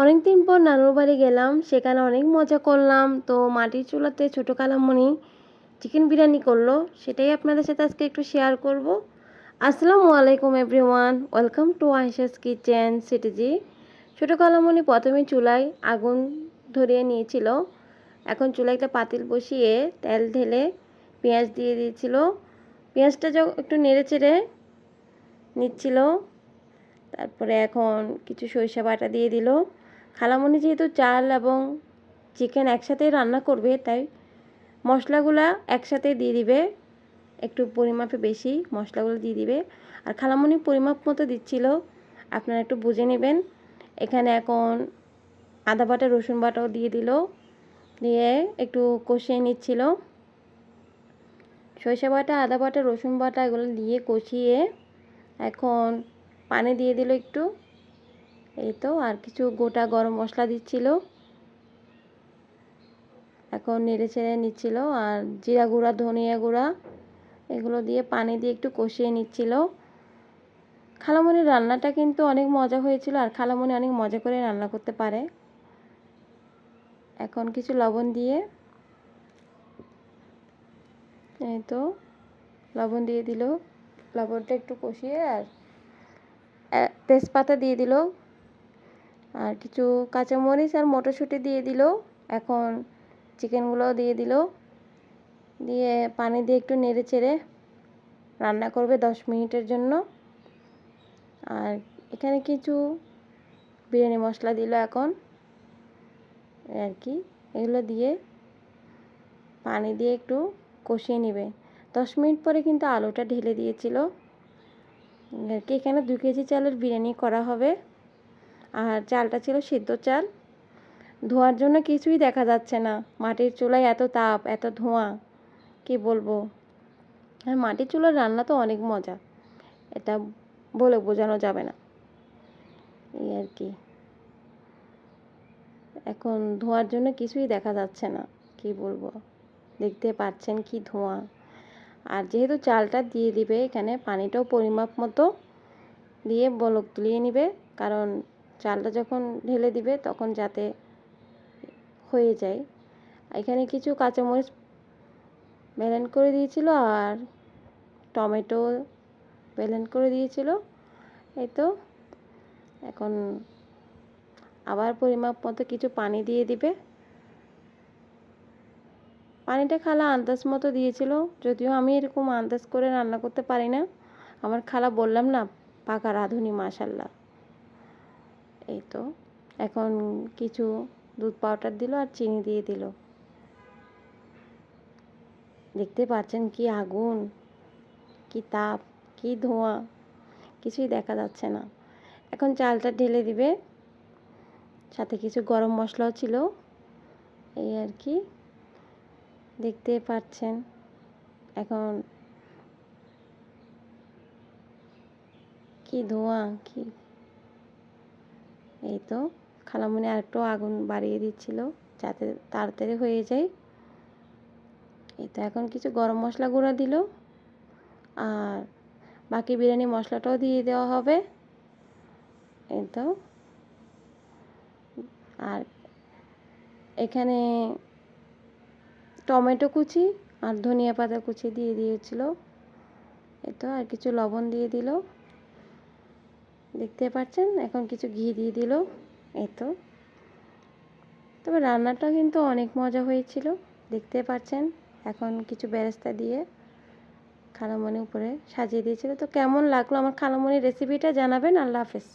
অনেক দিন পর নানুর বাড়ি গেলাম, সেখানে অনেক মজা করলাম। তো মাটির চুলাতে ছোটো কালামণি চিকেন বিরিয়ানি করল, সেটাই আপনাদের সাথে আজকে একটু শেয়ার করব। আসসালামু আলাইকুম everyone welcome to Ayesha's kitchen C T G ছোটো কালামণি প্রথমে চুলায় আগুন ধরিয়ে নিয়েছিল। এখন চুলায় একটা পাতিল বসিয়ে তেল ঢেলে পেঁয়াজ দিয়ে দিয়েছিল। পেঁয়াজটা যখন একটু নেড়ে চেড়ে নিচ্ছিল, তারপরে এখন কিছু সরিষা বাটা দিয়ে দিল। খালামণি যেহেতু চাল এবং চিকেন একসাথে রান্না করবে, তাই মশলাগুলা একসাথে দিয়ে দিবে। একটু পরিমাপে বেশি মশলাগুলো দিয়ে দিবে। আর খালামণি পরিমাপ মতো দিচ্ছিল, আপনারা একটু বুঝে নেবেন। এখানে এখন আদা বাটা, রসুন বাটাও দিয়ে দিল। দিয়ে একটু কষিয়ে নিচ্ছিল। সরিষা বাটা, আদা বাটা, রসুন বাটা, এগুলো দিয়ে কষিয়ে এখন পানি দিয়ে দিল একটু। এই তো আর কিছু গোটা গরম মশলা দিচ্ছিল। এখন নেড়ে ছেড়ে নিচ্ছিল, আর জিরা গুঁড়া, ধনিয়া গুঁড়া, এগুলো দিয়ে পানি দিয়ে একটু কষিয়ে নিচ্ছিল। খালামণির রান্নাটা কিন্তু অনেক মজা হয়েছিল, আর খালামণি অনেক মজা করে রান্না করতে পারে। এখন কিছু লবণ দিয়ে এই তো লবণ দিয়ে দিল। লবণটা একটু কষিয়ে আর তেজপাতা দিয়ে দিল। আর কিছু কাঁচামরিচ আর মটরশুঁটি দিয়ে দিল। এখন চিকেনগুলো দিয়ে দিল। দিয়ে পানি দিয়ে একটু নেড়ে চেড়ে রান্না করবে দশ মিনিটের জন্য। আর এখানে কিছু বিরিয়ানি মশলা দিল এখন। আর কি, এগুলো দিয়ে পানি দিয়ে একটু কষিয়ে নেবে। দশ মিনিট পরে কিন্তু আলুটা ঢেলে দিয়েছিল। আর কি, এখানে দু কেজি চালের বিরিয়ানি করা হবে। আর চালটা ছিল সিদ্ধ চাল। ধোয়ার জন্য কিছুই দেখা যাচ্ছে না। মাটির চুলায় এত তাপ, এত ধোঁয়া, কি বলব? আর মাটির চুলার রান্না তো অনেক মজা। এটা বলে বোঝানো যাবে না। এই আর কি। এখন ধোয়ার জন্য কিছুই দেখা যাচ্ছে না, কি বলব? দেখতে পাচ্ছেন কি ধোঁয়া। আর যেহেতু চালটা দিয়ে দিবে, এখানে পানিটাও পরিমাপ মতো দিয়ে বলক তুলিয়ে নিবে। কারণ চালটা যখন ঢেলে দিবে তখন যাতে হয়ে যায়। এখানে কিছু কাঁচামরিচ ব্যালেন্ড করে দিয়েছিল আর টমেটো ব্যালেন্ড করে দিয়েছিল। এই তো, এখন আবার পরিমাপ মতো কিছু পানি দিয়ে দিবে। পানিটা খালা আন্দাজ মতো দিয়েছিল, যদিও আমি এরকম আন্দাজ করে রান্না করতে পারি না। আমার খালা বললাম না, পাকা রাঁধুনি, মাশাল্লাহ। এই তো। এখন কিছু দুধ পাউডার দিল আর চিনি দিয়ে দিল। দেখতে পাচ্ছেন কি আগুন, কি তাপ, কি ধোঁয়া, কিছুই দেখা যাচ্ছে না। এখন চালটা ঢেলে দিবে। সাথে কিছু গরম মশলাও ছিল। এই আর কি। দেখতে পাচ্ছেন, এখন কি ধোঁয়া, কি এই তো খালামুনি আর একটু আগুন বাড়িয়ে দিচ্ছিল যাতে তাড়াতাড়ি হয়ে যায়। এই তো এখন কিছু গরম মশলা গুঁড়া দিল আর বাকি বিরিয়ানি মশলাটাও দিয়ে দেওয়া হবে। এই তো আর এখানে টমেটো কুচি আর ধনিয়া পাতা কুচি দিয়ে দিয়েছিল। এই তো আর কিছু লবণ দিয়ে দিল। দেখতে পাচ্ছেন? এখন কিছু ঘি দিয়ে দিল। এই তো। তবে রান্নাটা কিন্তু অনেক মজা হয়েছিল, দেখতে পাচ্ছেন? এখন কিছু বেরেস্তা দিয়ে খালামণি উপরে সাজিয়ে দিয়েছিল। তো কেমন লাগল আমার খালামণির রেসিপিটা জানাবেন। আল্লাহ হাফেজ।